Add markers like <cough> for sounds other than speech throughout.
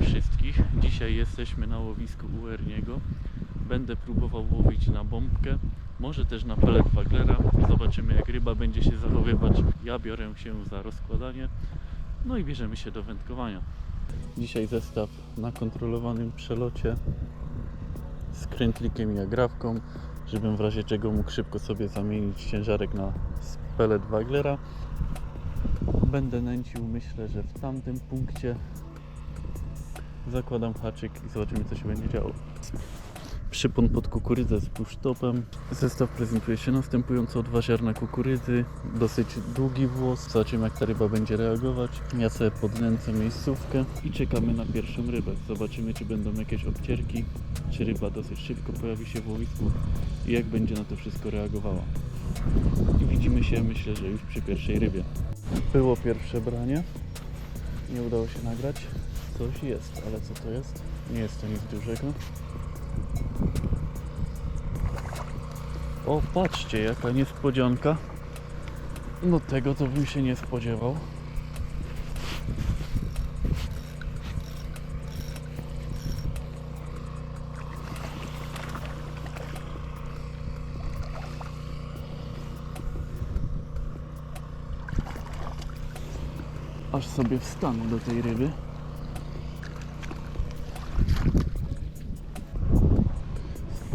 wszystkich. Dzisiaj jesteśmy na łowisku u Erniego. Będę próbował łowić na bombkę, może też na pelet waglera. Zobaczymy jak ryba będzie się zachowywać. Ja biorę się za rozkładanie, no i bierzemy się do wędkowania. Dzisiaj zestaw na kontrolowanym przelocie z krętlikiem i agrawką, żebym w razie czego mógł szybko sobie zamienić ciężarek na pelet waglera. Będę nęcił, myślę, że w tamtym punkcie zakładam haczyk i zobaczymy co się będzie działo. Przypon pod kukurydzę z pusztopem. Zestaw prezentuje się następująco. Dwa ziarna kukurydzy, dosyć długi włos. Zobaczymy jak ta ryba będzie reagować. Ja sobie podnęcę miejscówkę i czekamy na pierwszą rybę. Zobaczymy czy będą jakieś obcierki, czy ryba dosyć szybko pojawi się w łowisku i jak będzie na to wszystko reagowała. I widzimy się myślę, że już przy pierwszej rybie. Było pierwsze branie. Nie udało się nagrać. Coś jest, ale co to jest? Nie jest to nic dużego. O, patrzcie, jaka niespodzianka. No tego to bym się nie spodziewał. Aż sobie wstanę do tej ryby.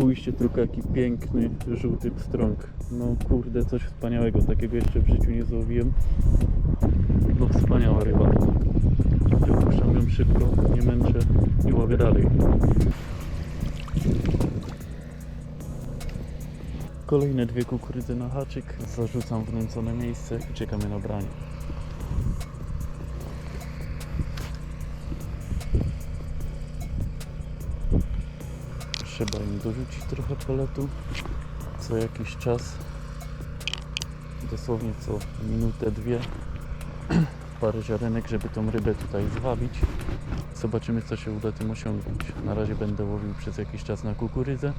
Spójrzcie tylko jaki piękny, żółty pstrąg. No kurde, coś wspaniałego. Takiego jeszcze w życiu nie złowiłem. No wspaniała ryba. Wypuszczam ją szybko, nie męczę i łowię dalej. Kolejne dwie kukurydzy na haczyk. Zarzucam w nęcone miejsce i czekamy na branie. Dorzucić trochę peletu co jakiś czas. Dosłownie co minutę, dwie. <clears throat> Parę ziarenek, żeby tą rybę tutaj zwabić. Zobaczymy co się uda tym osiągnąć. Na razie będę łowił przez jakiś czas na kukurydzę.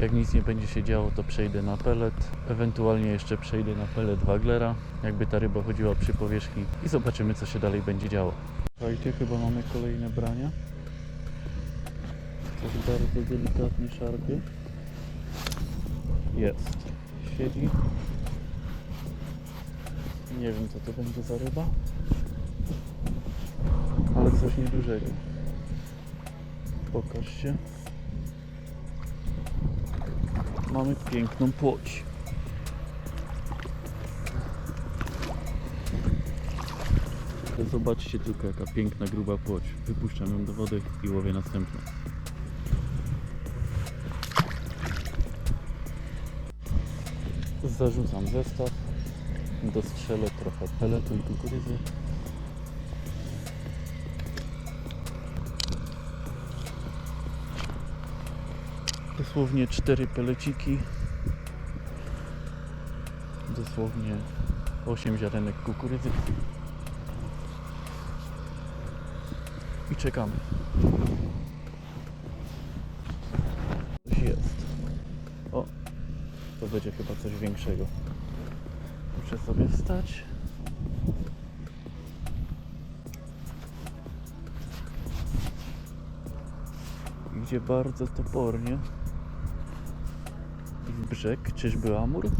Jak nic nie będzie się działo, to przejdę na pelet. Ewentualnie jeszcze przejdę na pelet Waglera, jakby ta ryba chodziła przy powierzchni i zobaczymy co się dalej będzie działo. Słuchajcie, chyba mamy kolejne brania. Coś bardzo delikatnie szarpie. Jest. Siedzi. Nie wiem co to będzie za ryba. Ale coś niedużego. Pokaż się. Mamy piękną płoć. Zobaczcie tylko jaka piękna, gruba płoć. Wypuszczam ją do wody i łowię następną. Zarzucam zestaw. Dostrzelę trochę peletu i kukurydzy. Dosłownie cztery peleciki. Dosłownie 8 ziarenek kukurydzy. I czekamy. Coś jest. O, to będzie chyba coś większego. Muszę sobie wstać. Idzie bardzo topornie. I brzeg. Czyżby amur?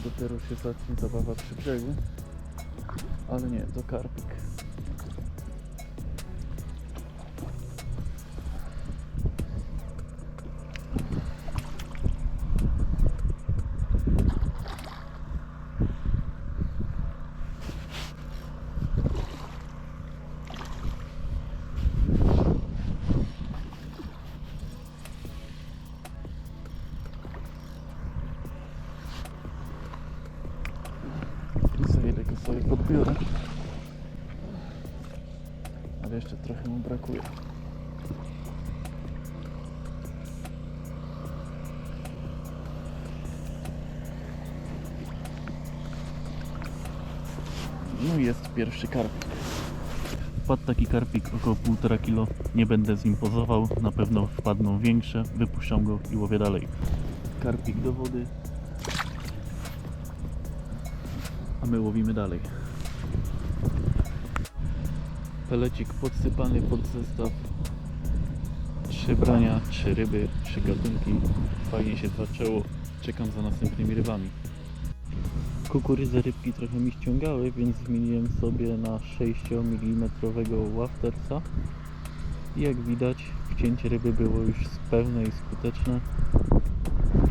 Dopiero się zacznie zabawa przy brzegu. Ale nie, to karpik. Trochę mu brakuje. No i jest pierwszy karpik. Wpadł taki karpik około 1,5 kg. Nie będę z nim pozował, na pewno wpadną większe. Wypuszczam go i łowię dalej. Karpik do wody. A my łowimy dalej. Pelecik podsypany pod zestaw. Trzy brania, trzy ryby, trzy gatunki. Fajnie się zaczęło. Czekam za następnymi rybami. Kukurydze rybki trochę mi ściągały, więc zmieniłem sobie na 6 mm waftersa. I jak widać, wcięcie ryby było już pełne i skuteczne.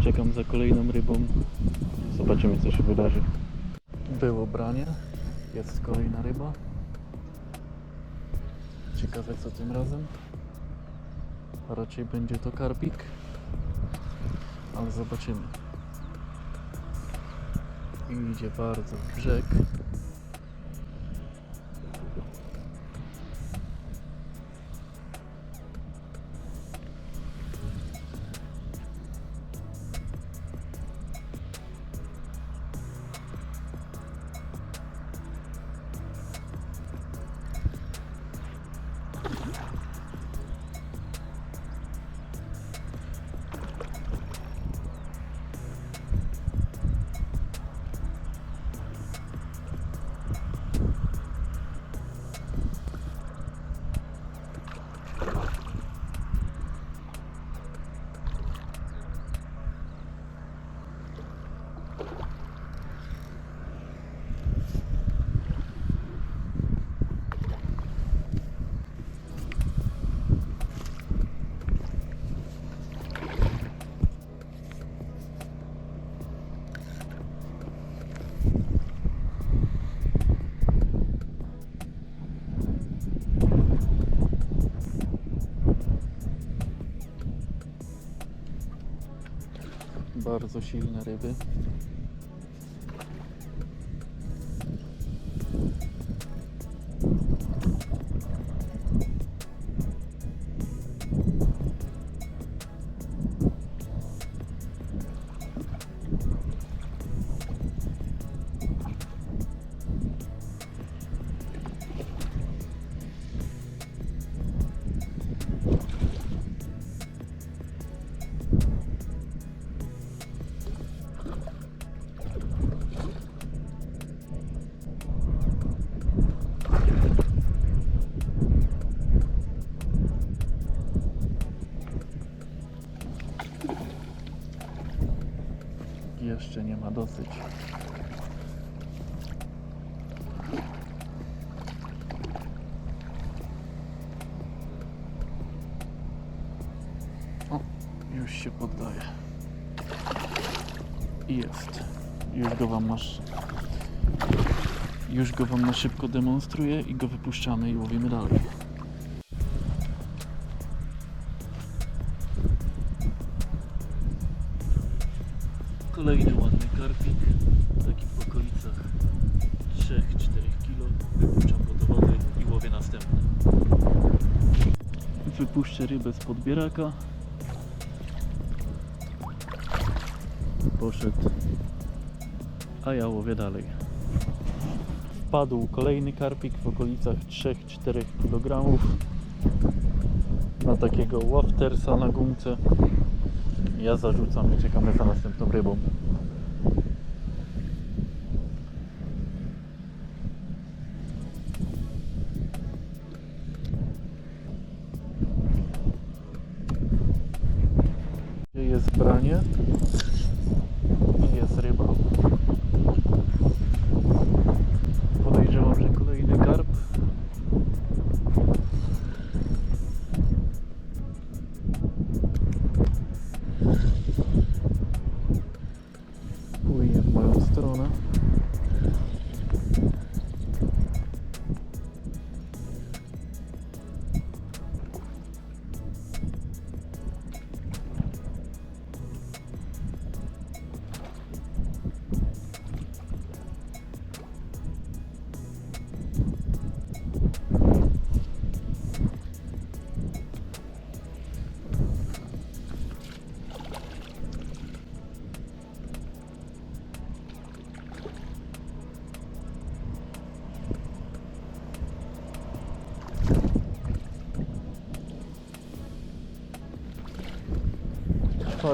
Czekam za kolejną rybą. Zobaczymy co się wydarzy. Było branie. Jest kolejna ryba. Ciekawe co tym razem. A raczej będzie to karpik. Ale zobaczymy. Idzie bardzo w brzeg. Bardzo silne ryby. Jeszcze nie ma dosyć. O, już się poddaje. I jest. Już go wam masz. Już go wam na szybko demonstruję i go wypuszczamy i łowimy dalej. Podbieraka. Poszedł, a ja łowię dalej. Wpadł kolejny karpik w okolicach 3-4 kg na takiego waftersa na gumce. Ja zarzucam i czekamy za następną rybą.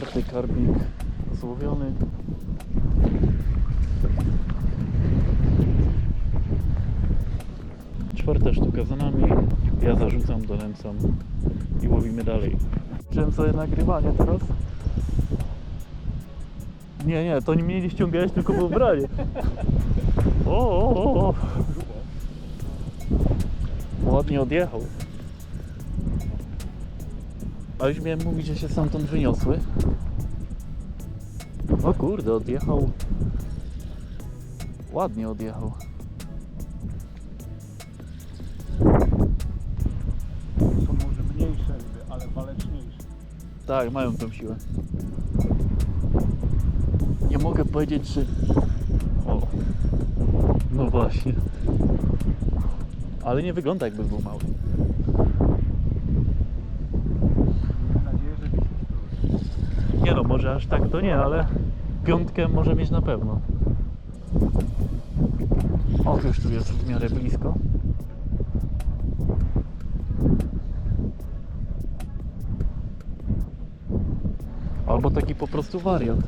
Czwarty karbik złowiony. Czwarta sztuka za nami. Ja zarzucam, donęcam i łowimy dalej. Wziąłem sobie nagrywanie teraz. Nie, nie, to nie mnie nie ściągałeś, tylko było branie. O, o, o, o. Ładnie odjechał. A już miałem mówić, że się stamtąd wyniosły. O kurde, odjechał. Ładnie odjechał. Są może mniejsze ryby, ale waleczniejsze. Tak, mają tą siłę. Nie mogę powiedzieć, czy... O. No właśnie. Ale nie wygląda jakby był mały. Aż tak to nie, ale piątkę może mieć na pewno. O, już tu jest w miarę blisko. Albo taki po prostu wariat.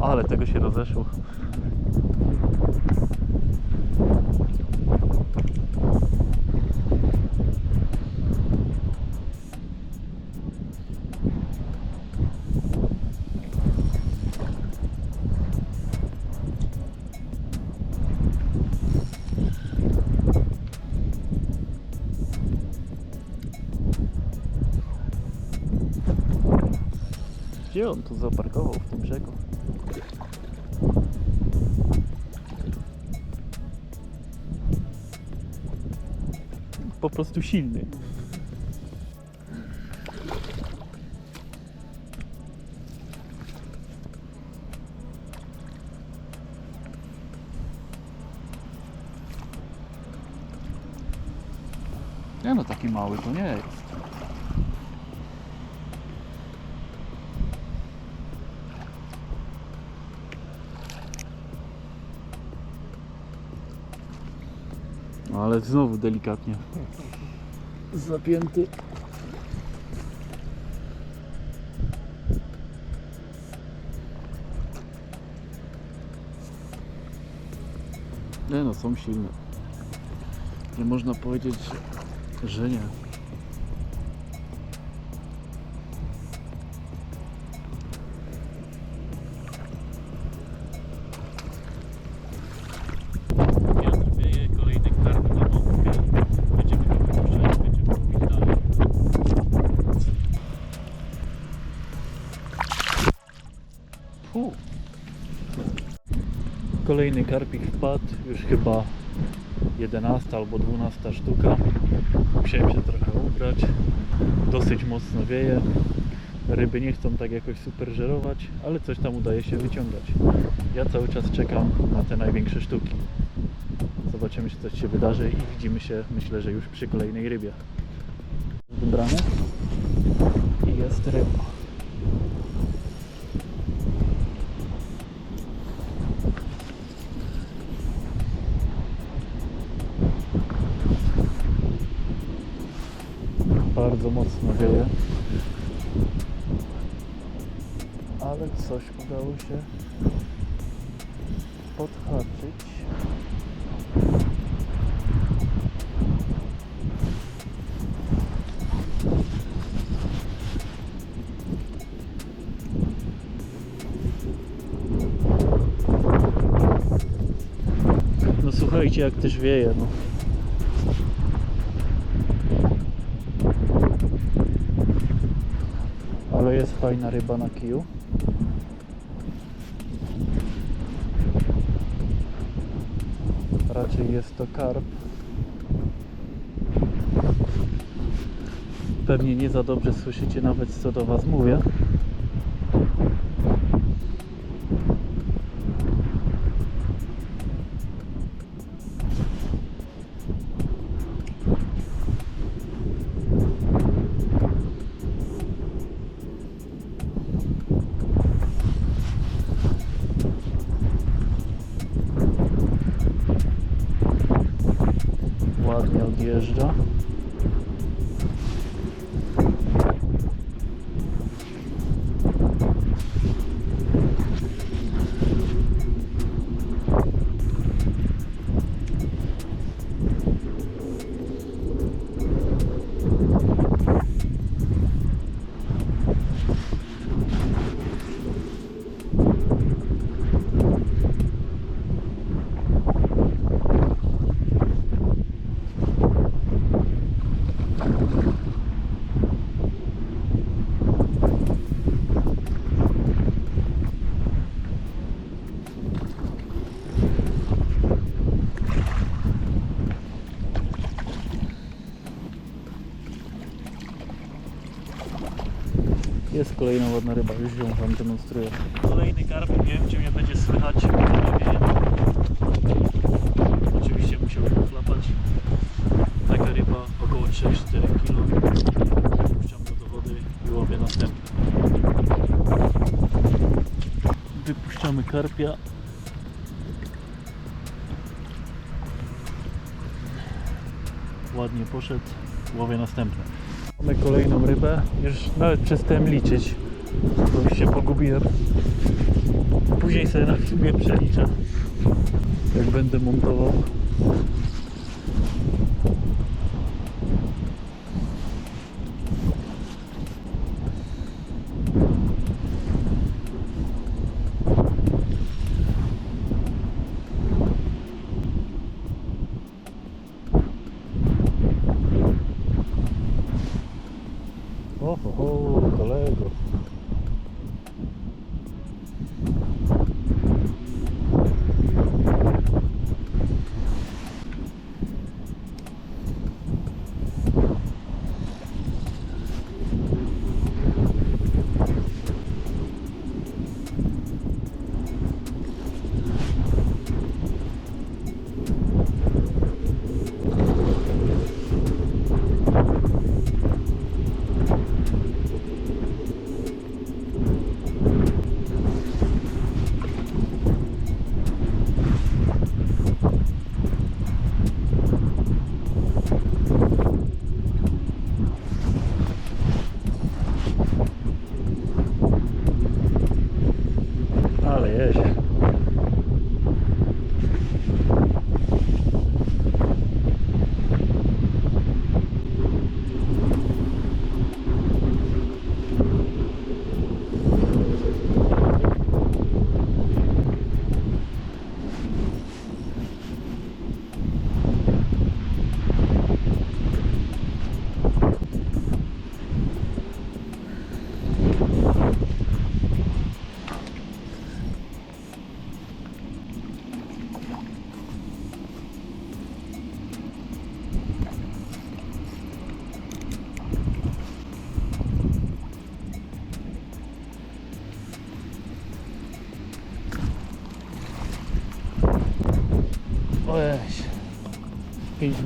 Ale tego się rozeszło. Gdzie on tu zaparkował w tym brzegu? Po prostu silny. Nie no, taki mały to nie ale znowu delikatnie. Zapięty. Nie no, są silne. Nie można powiedzieć, że, nie. Kolejny karpik wpadł, już chyba 11 albo 12 sztuka. Musiałem się trochę ubrać. Dosyć mocno wieje. Ryby nie chcą tak jakoś super żerować, ale coś tam udaje się wyciągać. Ja cały czas czekam na te największe sztuki. Zobaczymy, czy coś się wydarzy i widzimy się, myślę, że już przy kolejnej rybie. Wybrane i jest ryba. Mocno wieje. Ale coś udało się podhaczyć. No słuchajcie, jak też wieje, no. Ale jest fajna ryba na kiju. Raczej jest to karp. Pewnie nie za dobrze słyszycie nawet co do Was mówię. Ładnie odjeżdża. Jest kolejna ładna ryba, już ją wam demonstruję. Kolejny karp, nie wiem czy mnie będzie słychać. Oczywiście musiałbym chlapać. Taka ryba około 3-4 kg. Puszczam go do wody i łowię następny. Wypuszczamy karpia. Ładnie poszedł, łowię następny. Mamy kolejną rybę. Już nawet przestałem liczyć, bo już się pogubiłem. Później sobie na filmie przeliczę, jak będę montował.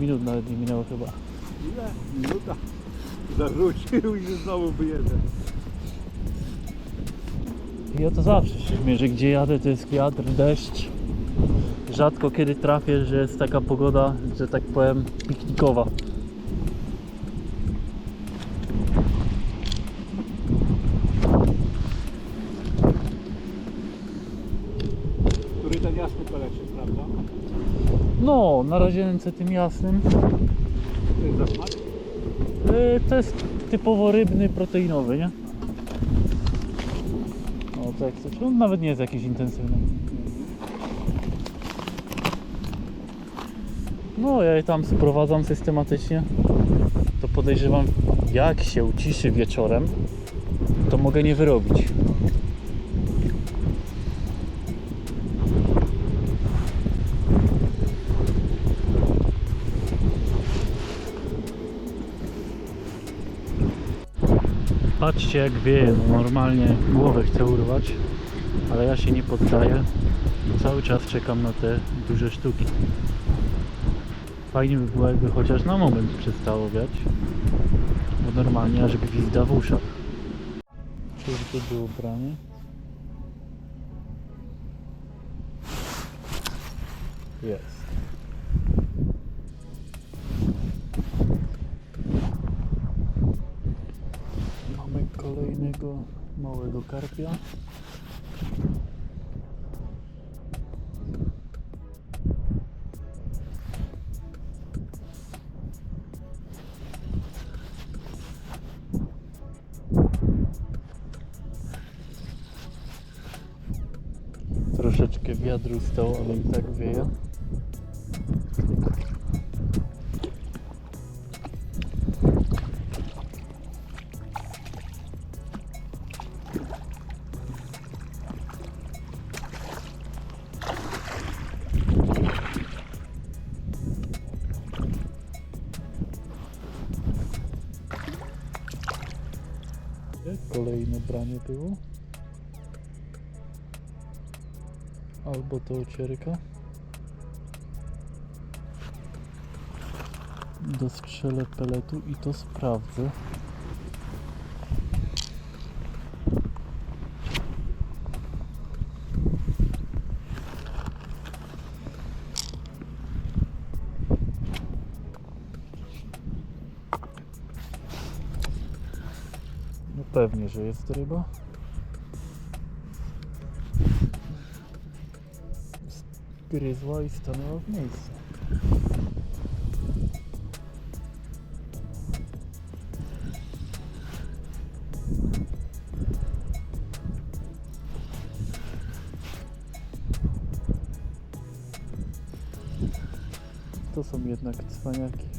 Minut nawet nie minęło chyba. Ile? Minuta. Zawrócił i znowu. I o to zawsze się śmieję, gdzie jadę to jest wiatr, deszcz. Rzadko kiedy trafię, że jest taka pogoda, że tak powiem, piknikowa. Na razie ręce tym jasnym. To jest To jest typowo rybny, proteinowy, nie? No tak chcesz. On nawet nie jest jakiś intensywny. No, ja je tam sprowadzam systematycznie. To podejrzewam, jak się uciszy wieczorem, to mogę nie wyrobić. Patrzcie jak wieje, no normalnie głowę chcę urwać, ale ja się nie poddaję. Cały czas czekam na te duże sztuki. Fajnie by było jakby chociaż na moment przestało wiać, bo normalnie aż gwizda w uszach. Czyż to było branie? Jest. Karpia. Troszeczkę wiatru stało, ale i tak wieje. To ocierka. Dostrzelę peletu i to sprawdzę. No pewnie, że jest ryba. Gryzła i stanęła w miejscu. To są jednak cwaniaki.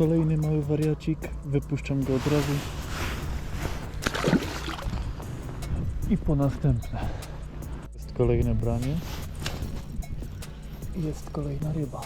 Kolejny mały wariacik. Wypuszczam go od razu. I po następne. Jest kolejne branie. Jest kolejna ryba.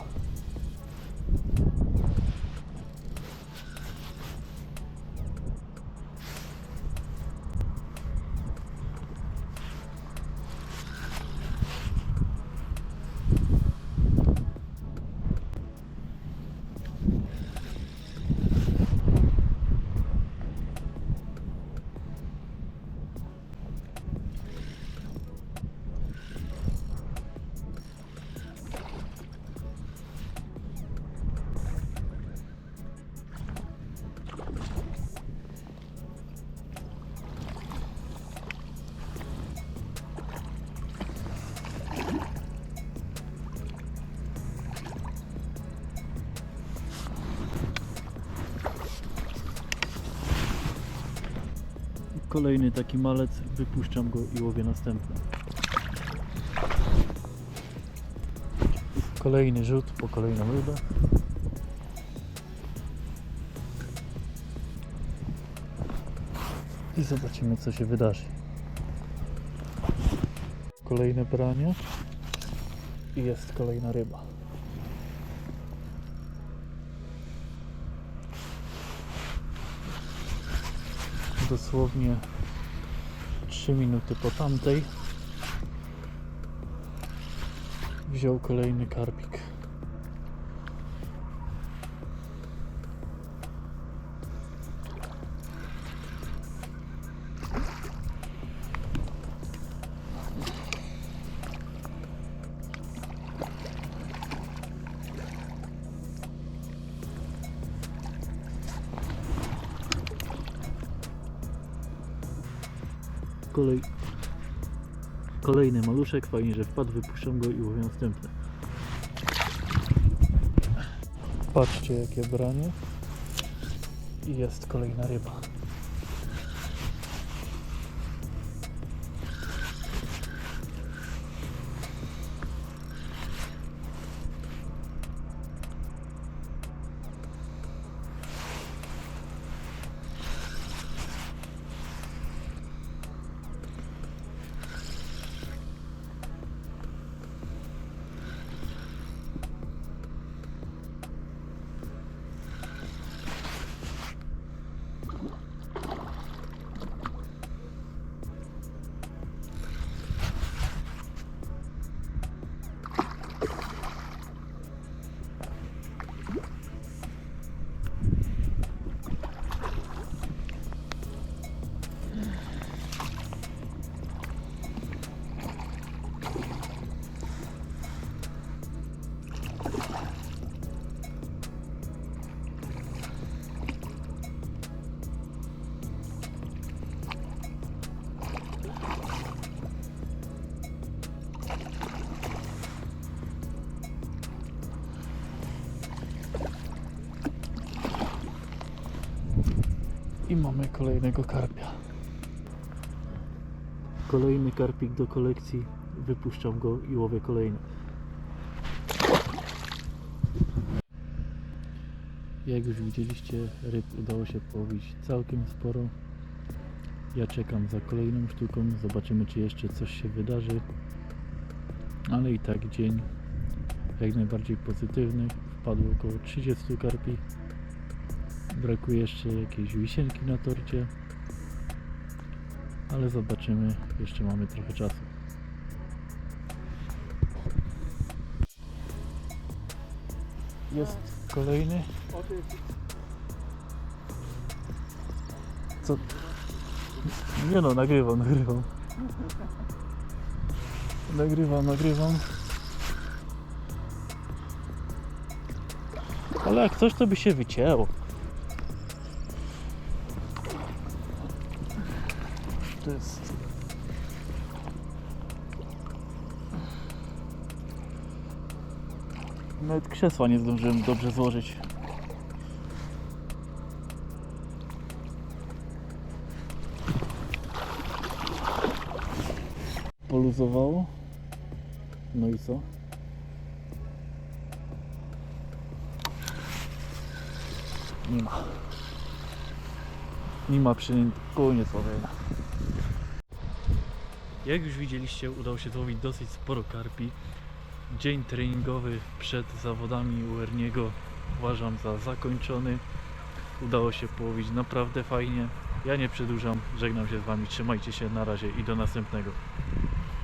Kolejny taki malec, wypuszczam go i łowię następny. Kolejny rzut po kolejną rybę. I zobaczymy co się wydarzy. Kolejne branie i jest kolejna ryba. Dosłownie 3 minuty po tamtej wziął kolejny karpik. Kolej... Kolejny maluszek, fajnie, że wpadł, wypuszczam go i łowię następny. Patrzcie jakie branie. I jest kolejna ryba. I mamy kolejnego karpia. Kolejny karpik do kolekcji. Wypuszczam go i łowię kolejny. Jak już widzieliście, ryb udało się połowić całkiem sporo. Ja czekam za kolejną sztuką, zobaczymy czy jeszcze coś się wydarzy. Ale i tak dzień jak najbardziej pozytywny. Wpadło około 30 karpi. Brakuje jeszcze jakiejś wisienki na torcie. Ale zobaczymy, jeszcze mamy trochę czasu. Jest kolejny. Co? Nie no, nagrywam, nagrywam. Nagrywam, nagrywam. Ale jak coś, to by się wycięło. To jest... Nawet krzesła nie zdążyłem dobrze złożyć. Poluzowało. No i co? Nie ma. Nie ma przynęt. Koniec łowienia. Jak już widzieliście, udało się złowić dosyć sporo karpi. Dzień treningowy przed zawodami u Erniego uważam za zakończony. Udało się połowić naprawdę fajnie. Ja nie przedłużam, żegnam się z Wami, trzymajcie się, na razie i do następnego.